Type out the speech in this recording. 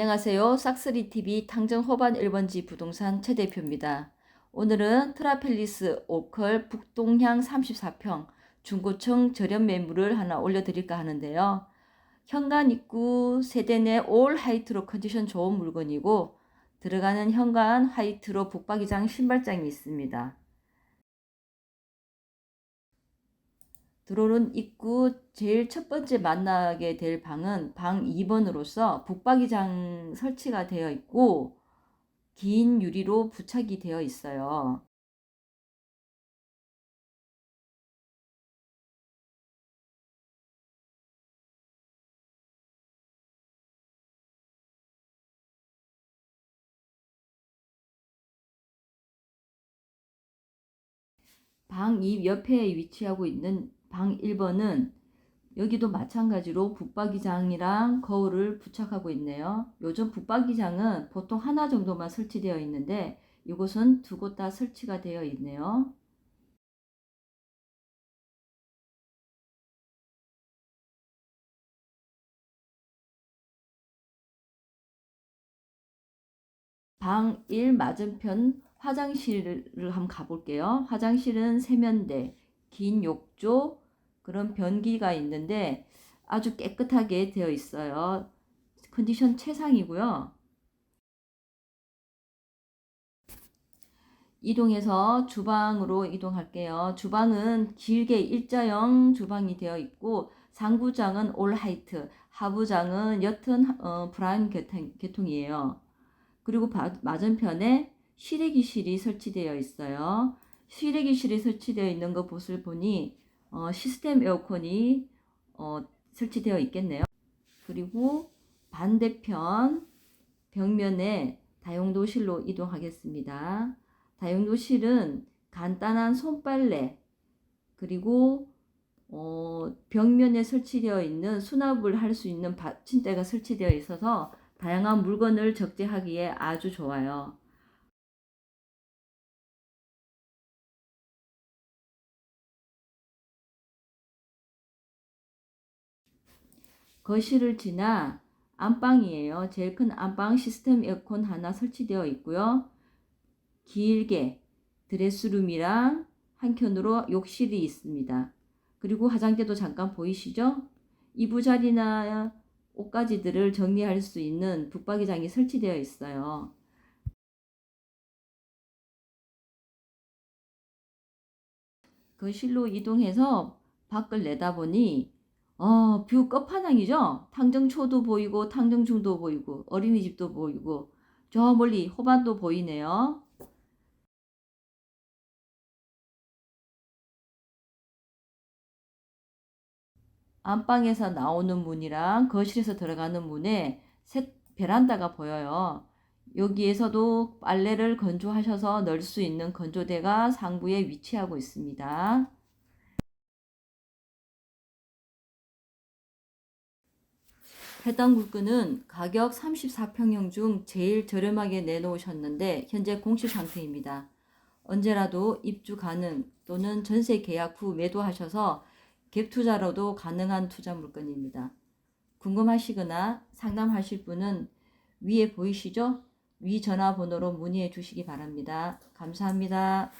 안녕하세요. 싹스리TV 탕정 호반 1번지 부동산 최 대표입니다. 오늘은 트라펠리스 오컬 북동향 34평 중고층 저렴 매물을 하나 올려드릴까 하는데요. 현관 입구 세대 내 올 하이트로 컨디션 좋은 물건이고 들어가는 현관 화이트로 북박이장 신발장이 있습니다. 들어오는 입구 제일 첫 번째 만나게 될 방은 방 2번으로서 북박이장 설치가 되어 있고 긴 유리로 부착이 되어 있어요. 방2 옆에 위치하고 있는 방 1번은 여기도 마찬가지로 붙박이장이랑 거울을 부착하고 있네요. 요즘 붙박이장은 보통 하나 정도만 설치되어 있는데 이곳은 두 곳 다 설치가 되어 있네요. 방 1 맞은편 화장실을 한번 가볼게요. 화장실은 세면대, 긴 욕조, 그런 변기가 있는데 아주 깨끗하게 되어 있어요. 컨디션 최상이고요. 이동해서 주방으로 이동할게요. 주방은 길게 일자형 주방이 되어 있고 상부장은 올 하이트, 하부장은 옅은 어, 브라운 계통, 이에요 그리고 바, 맞은편에 실외기실이 설치되어 있어요. 실외기실이 설치되어 있는 것을 보니 어, 시스템 에어컨이 어, 설치되어 있겠네요. 그리고 반대편 벽면에 다용도실로 이동하겠습니다. 다용도실은 간단한 손빨래 그리고 어, 벽면에 설치되어 있는 수납을 할 수 있는 받침대가 설치되어 있어서 다양한 물건을 적재하기에 아주 좋아요. 거실을 지나 안방이에요. 제일 큰 안방 시스템 에어컨 하나 설치되어 있고요. 길게 드레스룸이랑 한켠으로 욕실이 있습니다. 그리고 화장대도 잠깐 보이시죠? 이부자리나 옷가지들을 정리할 수 있는 북박이장이 설치되어 있어요. 거실로 이동해서 밖을 내다보니 어, 뷰 끝판왕이죠? 탕정초도 보이고 탕정중도 보이고 어린이집도 보이고 저 멀리 호반도 보이네요. 안방에서 나오는 문이랑 거실에서 들어가는 문에 셋 베란다가 보여요. 여기에서도 빨래를 건조하셔서 넣을 수 있는 건조대가 상부에 위치하고 있습니다. 해당 물건은 가격 34평형 중 제일 저렴하게 내놓으셨는데 현재 공시 상태입니다. 언제라도 입주 가능 또는 전세 계약 후 매도하셔서 갭 투자로도 가능한 투자 물건입니다. 궁금하시거나 상담하실 분은 위에 보이시죠? 위 전화번호로 문의해 주시기 바랍니다. 감사합니다.